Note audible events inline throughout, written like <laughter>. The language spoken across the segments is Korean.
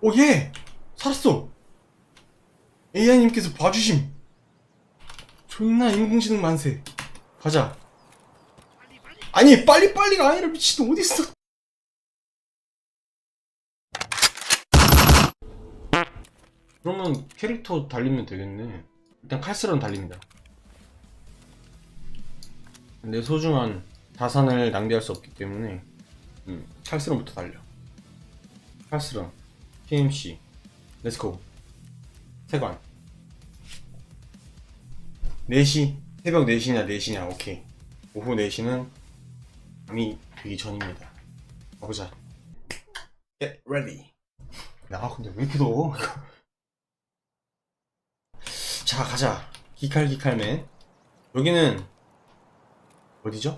오, 예! 살았어! AI님께서 봐주심! 존나 인공지능 만세. 가자. 아니, 빨리빨리가 아니라 미친, 어딨어? 그러면 캐릭터 달리면 되겠네. 일단 칼스런 달립니다. 내 소중한 자산을 낭비할 수 없기 때문에 음, 칼스런부터 달려. 칼스런, PMC, 렛츠고. 세관. 4시, 새벽 4시냐 4시냐, 오케이. 오후 4시는 밤이 되기 전입니다. 가보자. Get ready. 야, 근데 왜 이렇게 더워? <laughs> 자, 가자. 기칼기칼맨. 여기는 어디죠?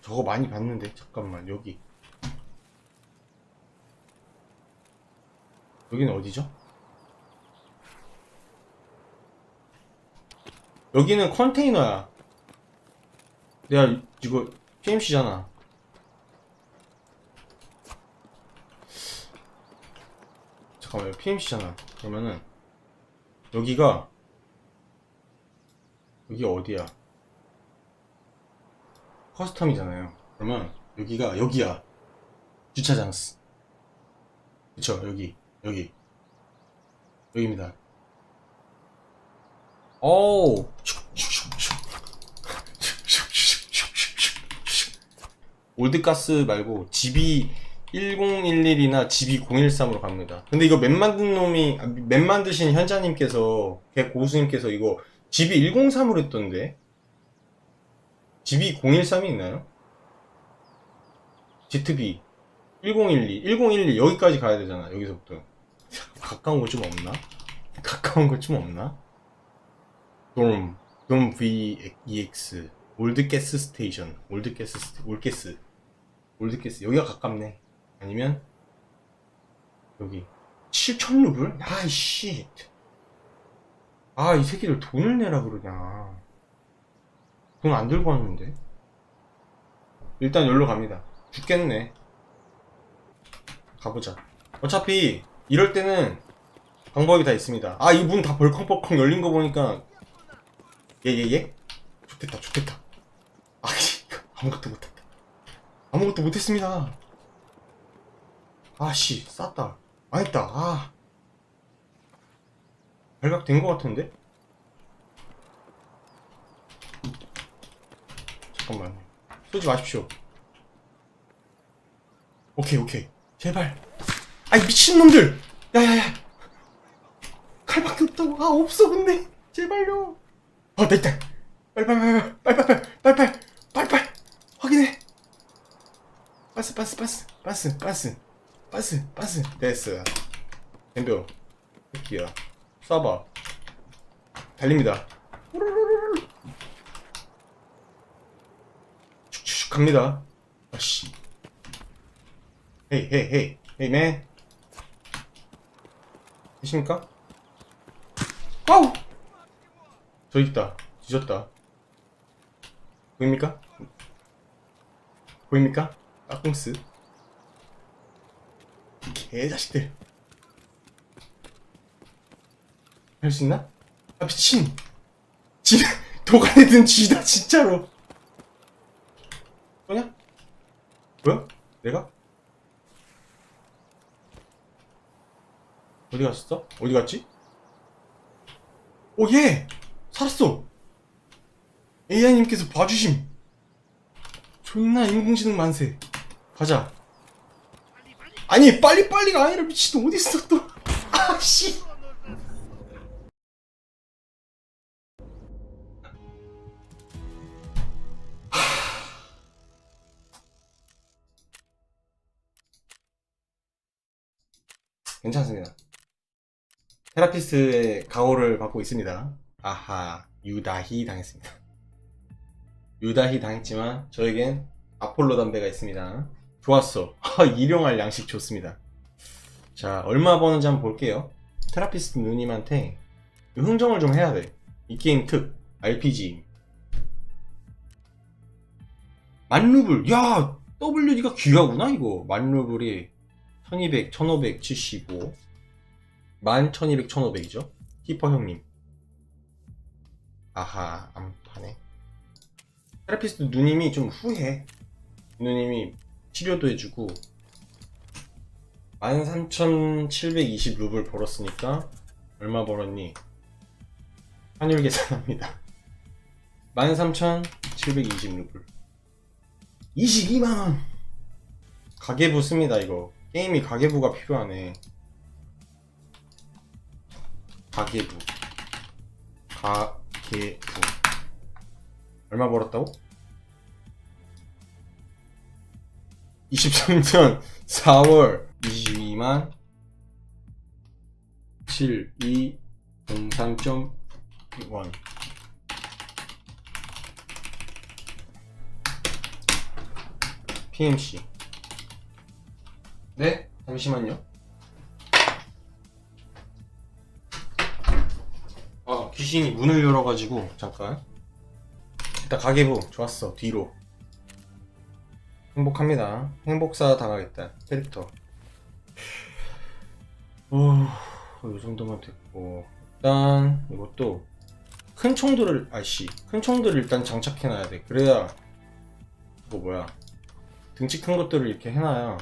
저거 많이 봤는데 잠깐만 여기 여기는 어디죠? 여기는 컨테이너야 내가 이- 이거 PMC잖아 잠깐만 이거 PMC잖아 그러면은 여기가 여기 어디야 커스텀이잖아요. 그러면 여기가 여기야. 주차장스. 그쵸 여기 여기 여기입니다. 오. 올드가스 말고 GB 1011이나 GB 013으로 갑니다. 근데 이거 맵 만든 놈이 아, 맵 만드신 현자님께서 걔 고수님께서 이거 GB 103으로 했던데 GB 013이 있나요? GTB 1012, 1012 여기까지 가야 되잖아. 여기서부터 가까운 거 좀 없나? 가까운 거 좀 없나? dorm, dorm VEX, 올드가스 스테이션, 올드가스 스테, 올가스, 올드가스 여기가 가깝네. 아니면 여기 7천 루블? 아이씨. 아, 이 새끼들 돈을 내라 그러냐. 돈 안 들고 왔는데. 일단 여기로 갑니다. 죽겠네. 가보자. 어차피 이럴 때는 방법이 다 있습니다. 아, 이 문 다 벌컥벌컥 열린 거 보니까 예, 예, 예? 좋겠다, 좋겠다. 아, <laughs> 씨, 아무것도 못했다. 아무것도 못했습니다. 아, 씨, 쌌다. 망했다, 아. 발각된 거 같은데? 잠깐만. 쏘지 마십시오. 오케이, 오케이. 제발. 아이, 미친놈들! 야야야! 칼밖에 없다고. 아, 없어, 근데. 제발요. 어, 나 있다. 빨빨빨빨, 빨빨빨, 빨빨, 빨빨. 확인해. 빠스, 빠스, 빠스, 빠스, 빠스, 빠스, 빠스. 됐어. 덤벼. 새끼야. 쏴봐. 달립니다. 축축축 갑니다. 아씨. 헤이 헤이 헤이 헤이 맨. 계십니까? 아우! 저기 있다. 뒤졌다. 보입니까? 보입니까? 까꿍스. 개자식들. 할 수 있나? 아 미친. 지 <laughs> 도관에 든 쥐다 진짜로. 뭐냐? 뭐야? 내가? 어디 갔었어? 어디 갔지? 오, 예! 살았어! AI님께서 봐주심! 존나 인공지능 만세. 가자. 아니, 빨리빨리가 아니라 미친, 어딨어, 또. <laughs> 아, 씨! 괜찮습니다. 테라피스트의 강호를 받고 있습니다. 아하, 유다히 당했습니다. 유다히 당했지만 저에겐 아폴로 담배가 있습니다. 좋았어. 하, <laughs> 일용할 양식 좋습니다. 자, 얼마 버는지 한번 볼게요. 테라피스트 누님한테 흥정을 좀 해야 돼. 이 게임 특, RPG. 만루블, 야! WD가 귀하구나 이거 만루블이 1200, 1575 11,200, 1,500이죠? 히퍼 형님. 아하 안 파네. 테라피스트 누님이 좀 후해. 누님이 치료도 해주고. 13,720 루블 벌었으니까 얼마 벌었니? 환율 계산합니다. <laughs> 13,720 루블. 22만원 가계부 씁니다 이거. 게임이 가계부가 필요하네 가계부. 가계부. 얼마 벌었다고? 23년 4월 22만 7203.1 PMC 네? 잠시만요 귀신이 문을 열어가지고 잠깐. 일단 가계부 좋았어. 뒤로. 행복합니다. 행복사 당하겠다. 캐릭터. 어, 이 정도면 됐고. 일단 이것도 큰 총들을 아씨. 큰 총들을 일단 장착해놔야 돼. 그래야 이거 뭐야? 등치 큰 것들을 이렇게 해놔야